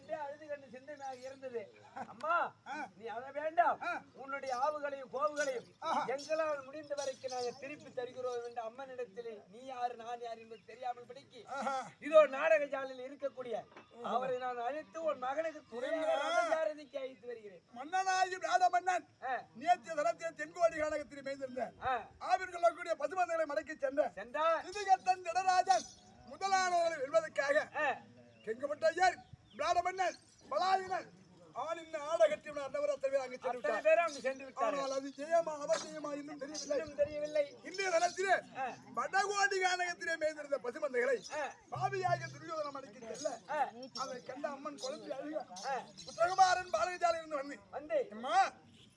என்று அழுது கண்டு சிந்தனாக இருந்தது. அம்மா நீ அழ வேண்டாம். உன்னுடைய ஆவுகளையும் கோவுகளையும் எங்களால் முடிந்த வரைக்கும் நாங்கள் திருப்பி தருகிறோம் என்று அம்மனிடத்தில் நீ யாரு நான் யார் என்பது தெரியாமல் படிக்கு. இதோ நாடக ஜாலில் இருக்கக்கூடிய அவரை நான் அழைத்து உன் மகனுக்கு துணையாக ரதசாரதிக்கு அழைத்து வருகிறேன். மன்னனாகி வியாத மன்னன் நேற்று தரத்திய தென்கோடி காலகத்தில் மேய்ந்திருந்த ஆ, ஆவிர்களக்கூடிய பசுமந்தங்களை மடக்கி சென்ற சென்றார். சிதிகத்தன் திடராஜன் முதலானவர்களை வெல்வதற்காக ஆ, கெங்கப்பட்டையர் வியாத மன்னன் பலாயினன் ஆளின் ஆடகத்தில் அன்னவர தலைவர் அங்கு சென்று அத்தனை விட்டார். அங்கு சென்று விட்டார்கள். ஆனால் அது ஜெயமா அவசியமா இன்னும் தெரியவில்லை. இன்னும் தெரியவில்லை. இன்றைய தினத்திலே ஆ, வடகோடி கானகத்திலே மேய்ந்திருந்த பசுமந்தைகளை பாவியாக துரியோதனம் அடக்கி செல்ல அதை கண்ட அம்மன் குழந்தை அழுக புத்தகமாறன் பாலகஜால இருந்து வந்து. வந்து. அம்மா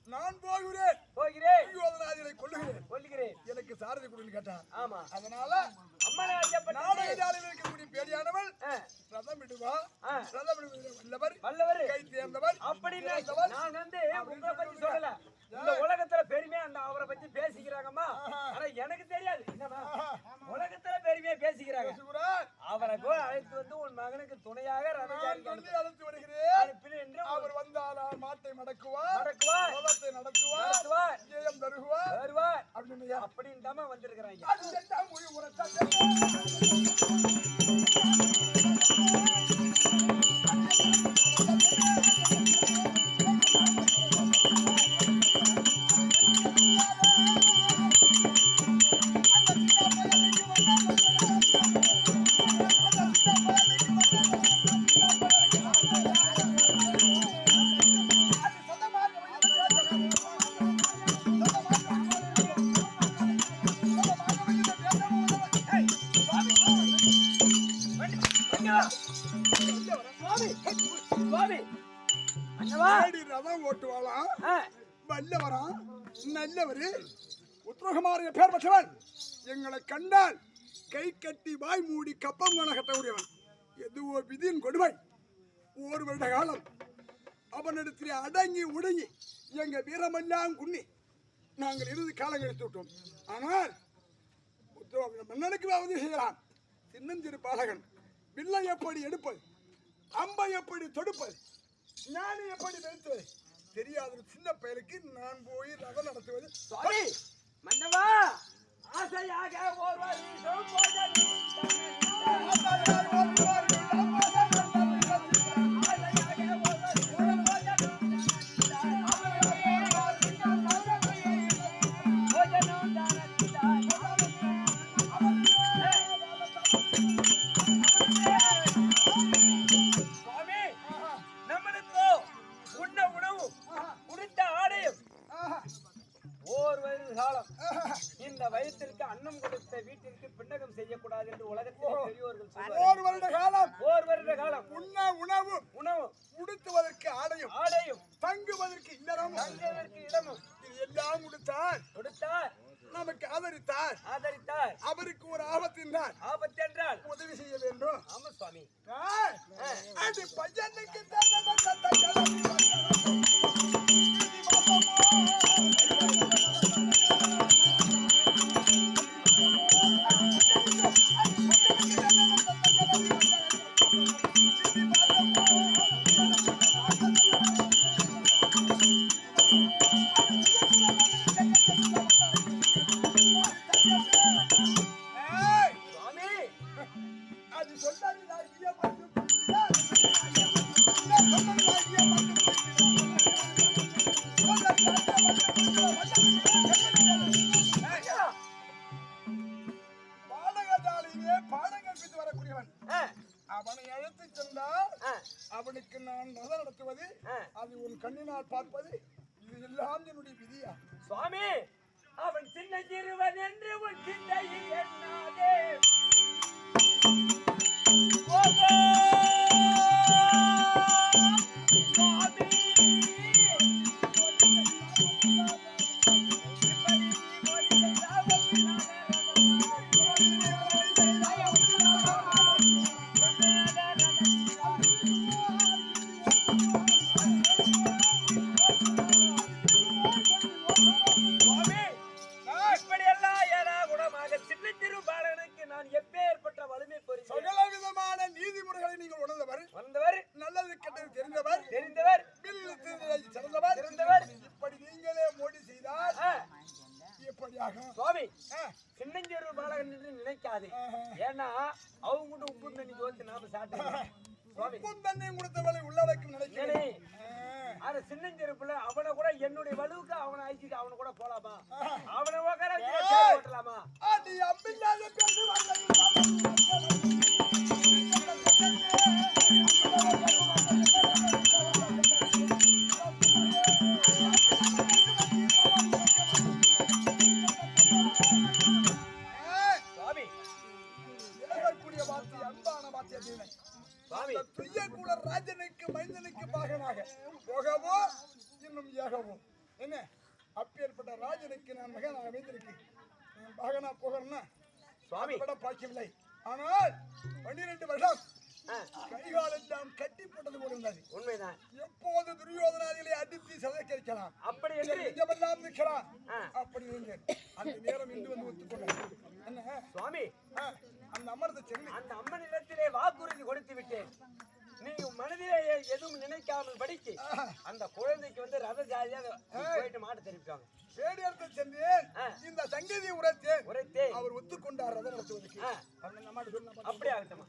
நான் போகிறேன். போகிறேன். துரியோதனாதிகளை கொல்லுகிறேன். கொல்கிறேன் எனக்கு சாரதி கொடுன்னு கேட்டான். ஆமா. அதனால அம்மனை நாடகஜாலையில் இருக்கக்கூடிய பேடியானவள் வல்லவர் வல்லவரு. கை தேர்ந்தவர் அப்படின்னு நான் வந்து உங்களை பத்தி சொல்லல. இந்த உலகத்துல பெருமையா அந்த அவரை பத்தி பேசிக்கிறாங்கம்மா. ஆனா எனக்கு தெரியாது. என்னம்மா? உலகத்துல பெருமையா பேசிக்கிறாங்க. அவரை போய் அழைத்து வந்து உன் மகனுக்கு துணையாக அழைத்து வருகிறேன் அவர் வந்தால் மாட்டை மடக்குவார். நடக்குவார் ரதத்தை நடத்துவார். நடத்துவார். ஜெயம் தருவார். வருவார் அப்படின்னு அப்படின்னு தாம வந்திருக்கிறாங்க அது செத்தா விதியின் கொடுமை. ஒரு வருட காலம் அவனிடத்தில் அடங்கி உடங்கி எங்க வீரமெல்லாம் குன்னி நாங்கள் இறுதி காலம் எடுத்து விட்டோம். ஆனால் மன்னனுக்கு உதவி செய்யலாம். சின்னஞ்சிறு பாலகன் வில்லை எப்படி எடுப்பது? அம்பை எப்படி தொடுப்பது? ஞானி எப்படி நிறுத்துவது தெரியாத ஒரு சின்ன பயலுக்கு நான் போய் ரதம் நடத்துவது. சாரி மன்னவா ஆசையாக ஒருவர் சுவாமி இப்படியெல்லாம் சுவாமி. அந்த துய்ய கூட ராஜனுக்கு மைந்தனுக்கு பாகனாக. போகவோ இன்னும் ஏகவோ. என்ன? அப்பேற்பட்ட ராஜனுக்கு நான் மகனாக அமைந்திருக்கு நான் பாகனா போகிறேன்னா சுவாமி. விட பாய்க்கவில்லை ஆனால் பன்னிரண்டு வருஷம் ஆ, கைகாலெல்லாம் கட்டி போட்டது போல இருந்தது உண்மைதான். எப்போது துரியோதனாதிகளை அடித்து சதக்கரிக்கலாம் அப்படி என்று. நெஞ்சமெல்லாம் நிற்கலாம். அப்படி நீங்க அந்த நேரம் இன்று வந்து ஒத்துக்கொண்டார் என்ன? சுவாமி. அந்த அமர்ந்த செல்லி. அந்த அம்மனிடத்திலே வாக்குறுதி கொடுத்து விட்டேன். நீ உன் மனதிலே எதுவும் நினைக்காமல் படிக்கு அந்த குழந்தைக்கு வந்து ரத ஜாலியாக போயிட்டு மாட்டு தெரிவிப்பாங்க. வேடியர்த்த சென்றேன். ஆ. இந்த சங்கதியை உரைத்தேன் உரைத்தே அவர் ஒத்துக்கொண்டார் ரதம் நடத்துவதற்கு. அப்படியே ஆகட்டுமா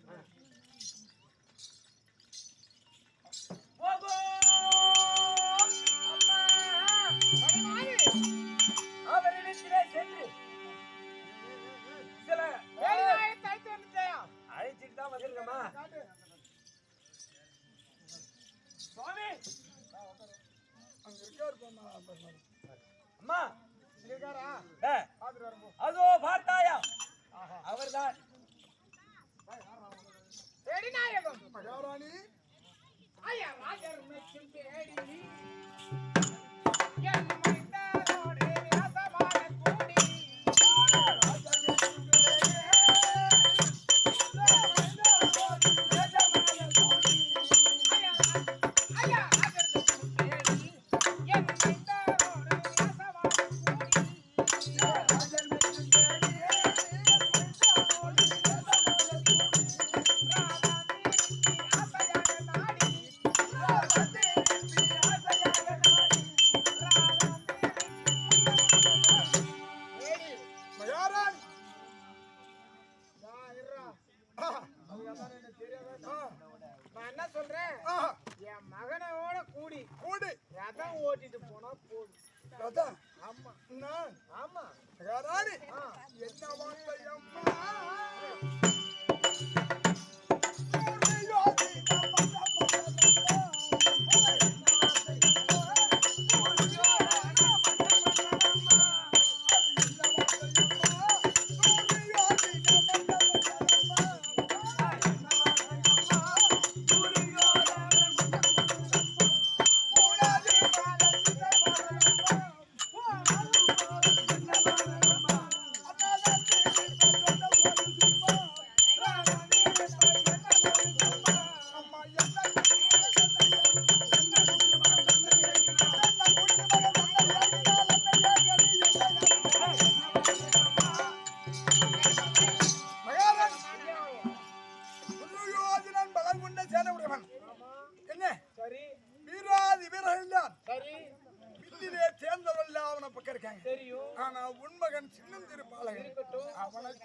ಅಮ್ಮ ಶ್ರೀಗಾರ ಅದು ಭಾರತಾಯ ಅವರ್ದಾನ್ ಹೇಳಿ ನಾಯಕ ರಾಣಿ ಆಯ ರಾಜರ ಮೇಲೆ ಚಿಂತೆ ಹೇಳಿ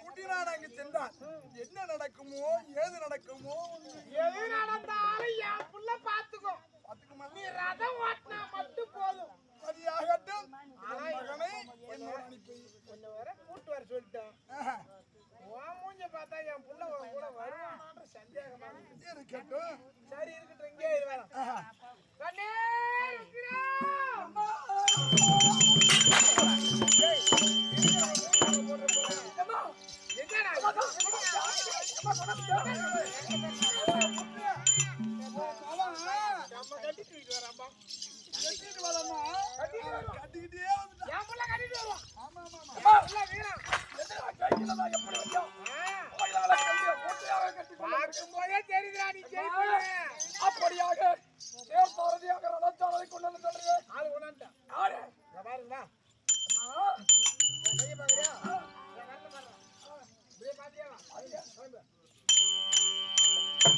அவனை கூட்டி நான் அங்கு சென்றான் என்ன நடக்குமோ ஏது நடக்குமோ? எது நடந்தாலும் என் புள்ள பாத்துக்கோ பாத்துக்குமா நீ ரதம் ஓட்டினா மட்டும் போதும். சரியாகட்டும். மகனை என்னோட அனுப்பி. கொஞ்சம் வர கூட்டு வர சொல்லிட்டேன். உன் மூஞ்ச பார்த்தா என் புள்ள உன் கூட வருவானான்ற சந்தேகமா இருக்கு. இருக்கட்டும். சரி இருக்கட்டும். இங்கே வேணாம். கண்ணே இருக்கிறோம். அப்படியாக தேர்தோரதியாக ரதச்சாரதை கொண்டு வந்து சொல்றது ஆளு கொண்டாண்டா ஆளு பாருங்களா அம்மா கையை பாக்குறியா நல்ல பாருங்க. அப்படியே பாத்தியா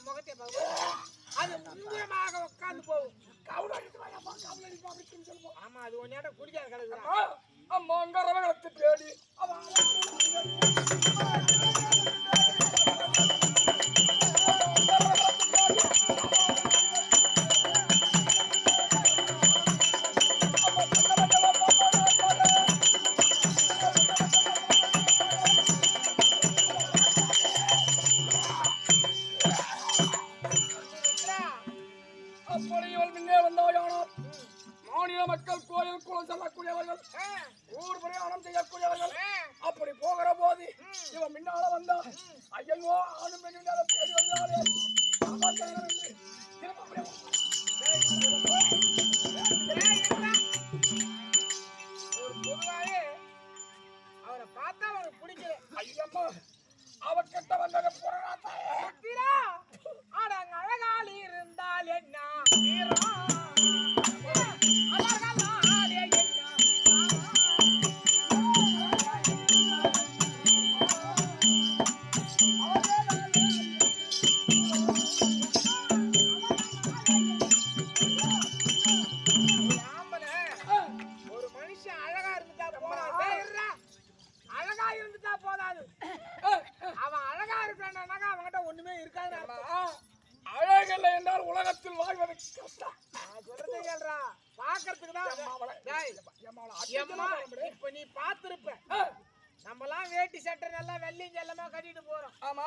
முகத்தை பார்க்கும் அது முங்குரமாக உட்கார்ந்து போகும். கவுடு அடித்து சொல்லுவோம் ஆமா அது ஒன்னு நேரம் குடிக்காது கிடக்கு அம்மா அங்கே தேடி. அவன் இப்ப நீ பாத்திருப்ப நம்மலாம் வேட்டி சட்டை நல்லா வெள்ளியும் செல்லமா போறோம். ஆமா.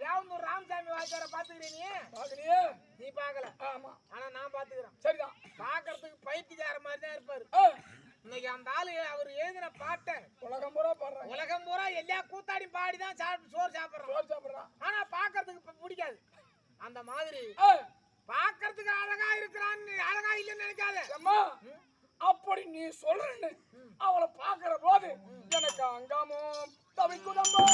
தேவந்தூர் ராமசாமி வாய்க்கார பாத்துக்கிறீங்க நீ? பாக்கல ஆமா. ஆனா நான் பாத்துக்கிறேன் சரிதான். பாக்குறதுக்கு பைத்தியக்கார மாதிரி தான் இருப்பாரு. இன்னைக்கு அந்த ஆளு அவர் எழுதின பாட்டை. பூரா பாடுறாங்க. உலகம் பூரா எல்லா கூத்தாடி பாடி தான் சாப்பிட்டு சோறு சாப்பிட்றான். சாப்பிட்றான். ஆனா பாக்குறதுக்கு பிடிக்காது. அந்த மாதிரி பாக்குறதுக்கு அழகா இருக்கிறான்னு அழகா இல்லைன்னு நினைக்காத. அப்படி நீ சொல்றன்னு அவளை பாக்குற போது எனக்கு அங்கமோ தவிக்குதம்போ.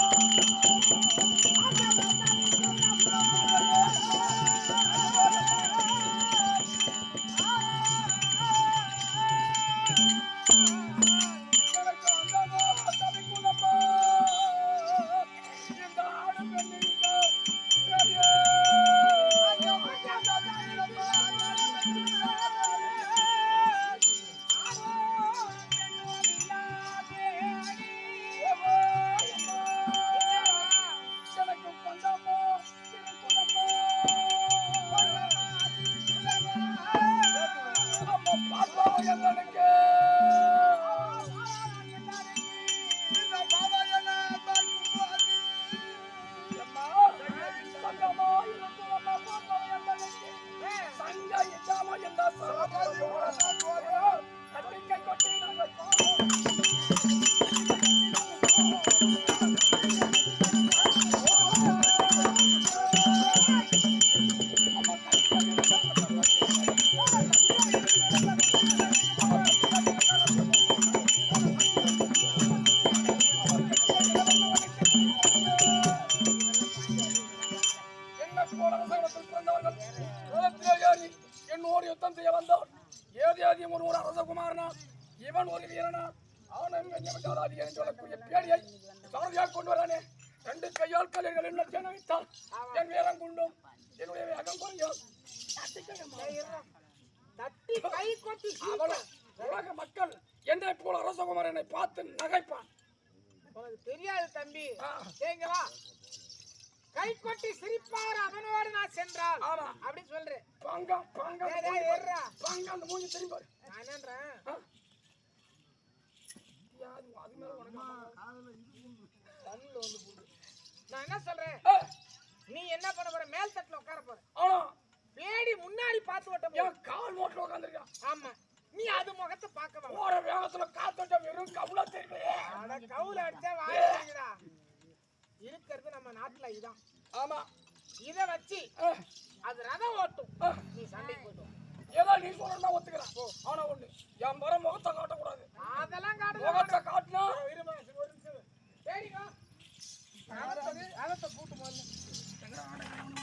அந்த மூஞ்சி திரும்பி பாரு. என்னன்றேன் அது மேல வந்து போடு. நான் என்ன சொல்றேன் நீ என்ன பண்ண போற மேல் தட்டுல உட்கார போற ஆனா முன்னாடி பார்த்து ஓட்ட கால் ஆமா நீ அது முகத்தை பார்க்க போற வேகத்துல காத்தோட்ட வெறும் தெரியுது கவுல அடிச்சா வாங்கிடா இருக்கிறது நம்ம நாட்டுல இதுதான் ஆமா இத வச்சு அது ரதம் ஓட்டும். நீ சண்டைக்கு போய்ட்டு வா. ஏதோ நீ சொல்றா ஒத்துக்கிறேன். ஆனா ஒண்ணு என் மர முகத்தை காட்டக்கூடாது. அதெல்லாம் காட்டு முகத்தை காட்டினா? இருமா ஒரு நிமிஷம். பேடிங்க ரதத்தை பூட்டு முதல்ல எம்மா!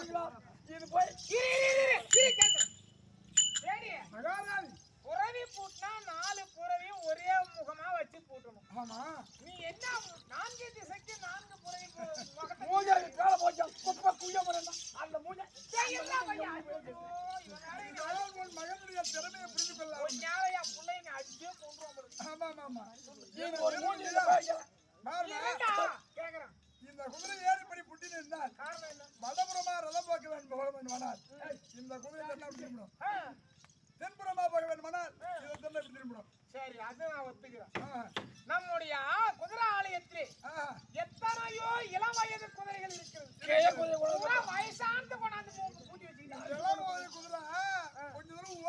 இது போய் மகாராணி. புறவி பூட்டினா நாலு புறவியும் ஒரே முகமா வச்சு பூட்டணும். ஆமா. நீ என்ன நான்கு திசைக்கு நான்கு புறவி மூஞ்சாக்கு கால போச்சா குப்பை குய்ய போறேன் அந்த மூஞ்ச மகனுடைய திறமையை புரிந்து கொள்ள ஞாபகம் நீ அடிச்சே. ஆமா ஆமா மூஞ்சி? கேக்குறேன். இந்த குதிரை ஏறிப்படி புட்டி நின்றால்? வடபுறமா ரதம் போக்க வேண்டும் போக வேண்டுமானால் இந்த குதிரை என்ன திரும்பணும் தென்புறமா போக வேண்டுமானால் இதை தென்ன திரும்பணும் சரி அது நான் ஒத்துக்கிறேன். நம்முடைய குதிரை ஆலயத்திலே எத்தனையோ இளம் வயது குதிரைகள் இருக்கிறது. வயசாந்து கொண்டாந்து பூட்டி வச்சுக்கிட்டாங்க இதெல்லாம் ஒரு குதிரை கொஞ்ச தூரம்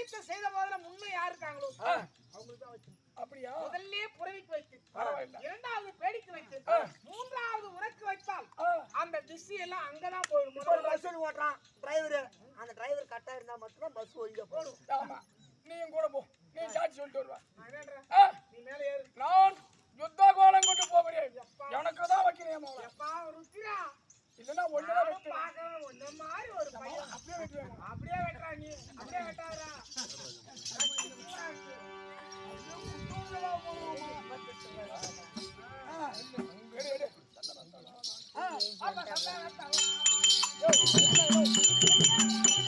காரியத்தை செய்த போதுல முன்ன யார் இருக்காங்களோ அவங்களுக்கு தான் வச்சு அப்படியா? முதல்ல புறவிக்கு வைத்து. இரண்டாவது பேடிக்கு வைத்து. மூன்றாவது உனக்கு வைத்தால். அந்த திசை எல்லாம் அங்கதான் போயிடும். இப்போ பஸ். ஓட்டுறான். டிரைவர். அந்த டிரைவர் கரெக்டா இருந்தா மட்டும்தான் பஸ் ஒழுங்கா போடும். ஆமா. நீயும் கூட போ. நீ சாட்சி சொல்லிட்டு வருவ. நீ மேல ஏறு. நான் யுத்த கோலம் கொண்டு போகிறேன். எனக்கு தான் வைக்கிறேன் ருச்சிரா இல்லைன்னா ஒண்ணு நானும் பார்க்கணும் உன்ன மாதிரி ஒரு பையன். அப்படியே வைக்கிறேன் அப்படியே வெட்டுறா நீ. அப்படியே வெட்டாதடா. எடு, எடு. எனக்கு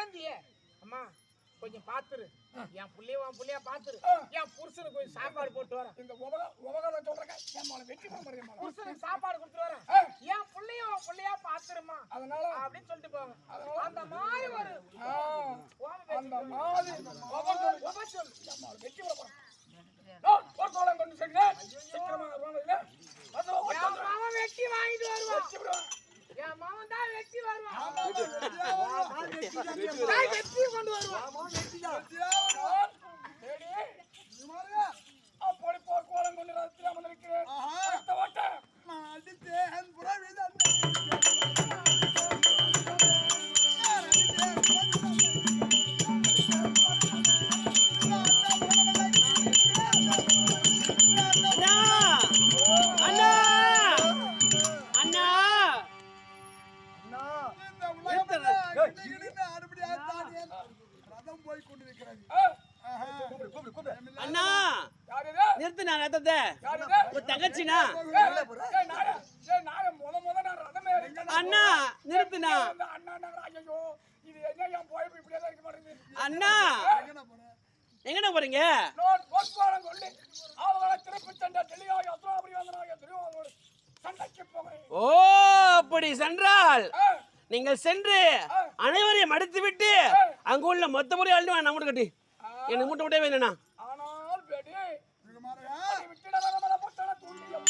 குழந்தைய. அம்மா கொஞ்சம் பாத்துரு. என் புள்ளைய உன் புள்ளைய பாத்துரு. என் புருஷனுக்கு கொஞ்சம் சாப்பாடு போட்டு வரேன். இந்த உபக உபகாரம் சொல்றேன் என் வெற்றி புருஷனுக்கு சாப்பாடு கொடுத்துட்டு வரேன். என் புள்ளைய உன் புள்ளையா பாத்துருமா. அதனால அப்படின்னு சொல்லிட்டு போவாங்க அந்த மாதிரி ஒரு அந்த மாதிரி மேல வெற்றி போறேன். வெட்டி வாங்கிட்டு வருவான். என் மாமன் தான் வெட்டி வருவான். வெட்டி கொண்டு வருவான்? அப்படி கொண்டு ரத்திரம் அடுத்த புறவிதான். சென்ற தெளிவாக அண்ணா வந்தனாக திருவாரூர் சண்டைக்கு ஓ அப்படி சென்றால் நீங்கள் சென்று அனைவரையும் மடித்து விட்டு அங்குள்ள மொத்த முறை அள்ளி நான் மூட்டை கட்டி. எனக்கு மூட்டை முட்டையே வேணும்ண்ணா.